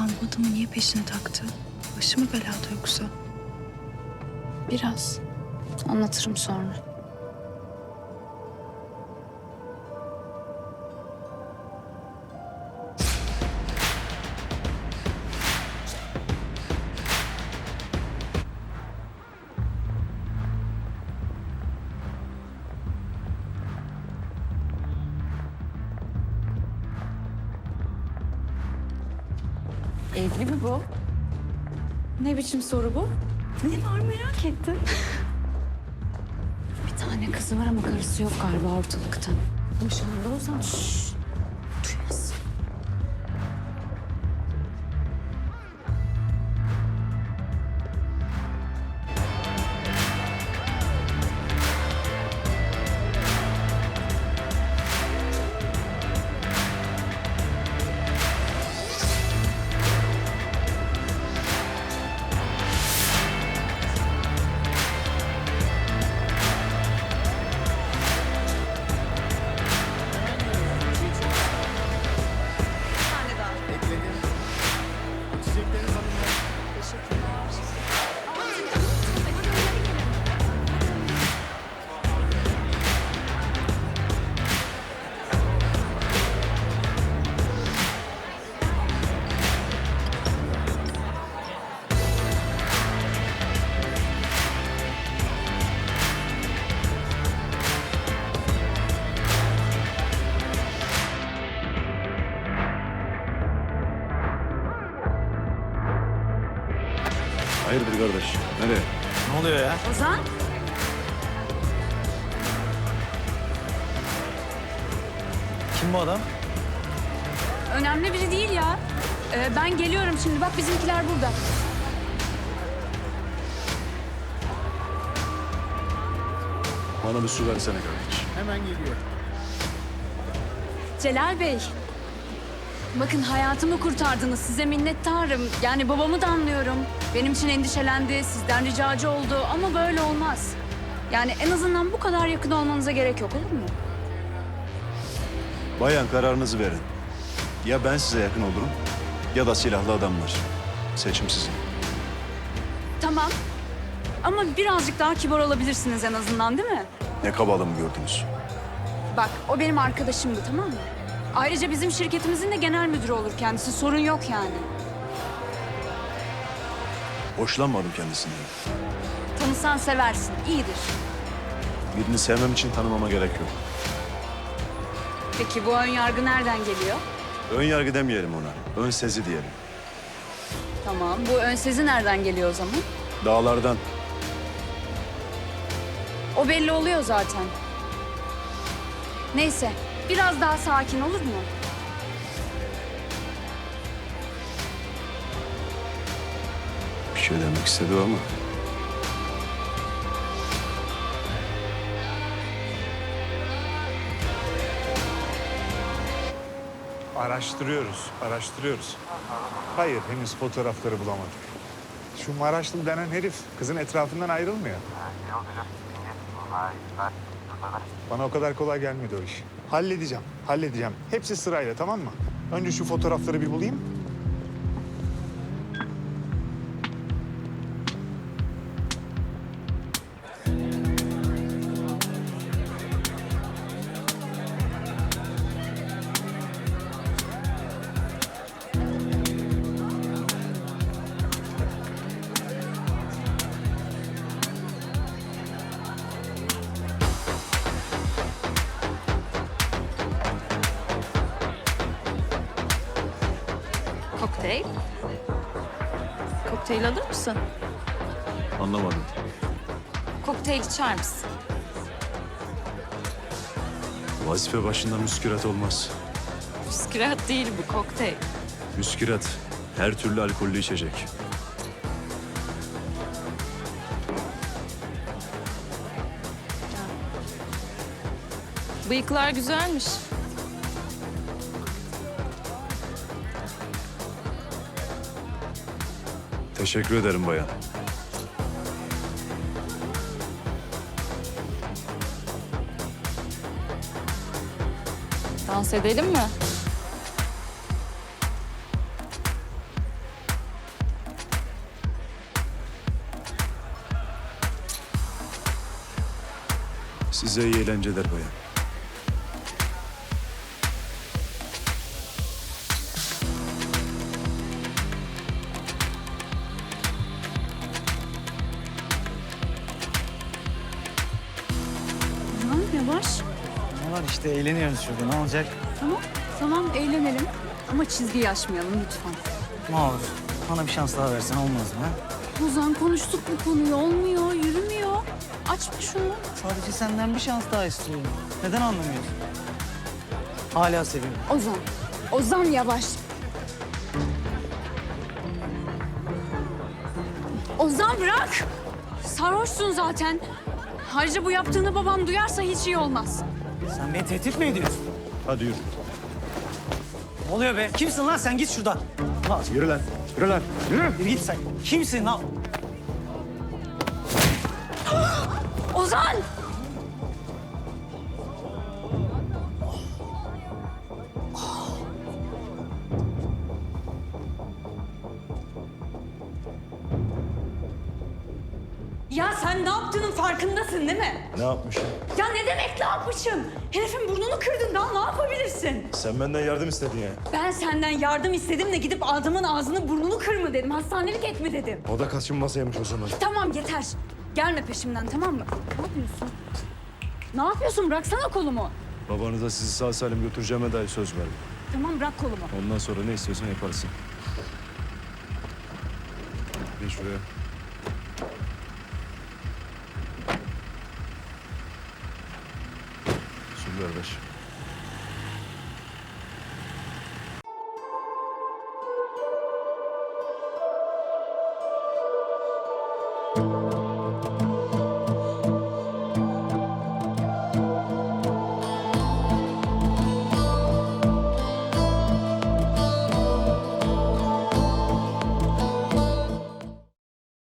Babam bu adamı niye peşine taktı? Başı mı belada yoksa? Biraz. Anlatırım sonra. Evli mi bu? Ne biçim soru bu? Ne var merak ettim. Bir tane kızı var ama karısı yok galiba ortalıkta. Boşandı o zaman. Şşş. Hayırdır kardeş? Nereye? Ne oluyor ya? Ozan? Kim bu adam? Önemli biri değil ya. Ee, ben geliyorum şimdi. Bak bizimkiler burada. Bana bir su versene kardeş. Celal Bey. Bakın hayatımı kurtardınız. Size minnettarım. Yani babamı da anlıyorum. Benim için endişelendi. Sizden ricacı oldu. Ama böyle olmaz. Yani en azından bu kadar yakın olmanıza gerek yok olur mu? Bayan kararınızı verin. Ya ben size yakın olurum ya da silahlı adamlar. Seçim sizin. Tamam. Ama birazcık daha kibar olabilirsiniz en azından değil mi? Ne kabalığımı gördünüz? Bak o benim arkadaşımdı tamam mı? Ayrıca bizim şirketimizin de genel müdürü olur kendisi. Sorun yok yani. Hoşlanmadım kendisinden. Tanısan seversin. iyidir. Birini sevmem için tanımama gerek yok. Peki bu ön yargı nereden geliyor? Ön yargı demeyelim ona. Ön sezi diyelim. Tamam. Bu ön sezi nereden geliyor o zaman? Dağlardan. O belli oluyor zaten. Neyse. Biraz daha sakin olur mu? Bir şey demek istedi ama. Araştırıyoruz, araştırıyoruz. Hayır, henüz fotoğrafları bulamadık. Şu Maraşlı denen herif kızın etrafından ayrılmıyor. Bana o kadar kolay gelmedi o iş. Halledeceğim, halledeceğim. Hepsi sırayla tamam mı? Önce şu fotoğrafları bir bulayım. Kokteyl alır mısın? Anlamadım. Kokteyl içer misin? Vazife başında müskürat olmaz. Biskürat değil bu kokteyl. Müskürat her türlü alkollü içecek. Bıyıklar güzelmiş. Teşekkür ederim bayan. Dans edelim mi? Size iyi eğlenceler bayan. İşte eğleniyoruz şurada ne olacak? Tamam. Tamam eğlenelim. Ama çizgiyi aşmayalım lütfen. Olur bana bir şans daha versen olmaz mı? Ha? Ozan konuştuk bu konuyu. Olmuyor, yürümüyor. Açma şunu. Sadece senden bir şans daha istiyorum. Neden anlamıyorsun? Hala seviyorum. Ozan. Ozan yavaş. Ozan bırak. Sarhoşsun zaten. Ayrıca bu yaptığını babam duyarsa hiç iyi olmaz. Sen beni tehdit mi ediyorsun? Hadi yürü. Ne oluyor be? Kimsin lan sen git şuradan. Lan Yürü lan. Yürü lan. Yürü. yürü git sen. Kimsin lan? Ozan! Ya sen ne yaptığının farkındasın değil mi? Ne yapmışım? Ya ne demek ne yapmışım? Herifin burnunu kırdın daha ne yapabilirsin? Sen benden yardım istedin ya. Ben senden yardım istedim de gidip adamın ağzını burnunu kırma dedim. Hastanelik etme dedim. O da kaçınmasaymış o zaman. Tamam yeter. Gelme peşimden tamam mı? Ne yapıyorsun? Ne yapıyorsun? Bıraksana kolumu. Babanıza sizi sağ salim götüreceğime dair söz verdim. Tamam bırak kolumu. Ondan sonra ne istiyorsan yaparsın. Geç şuraya. Kardeş.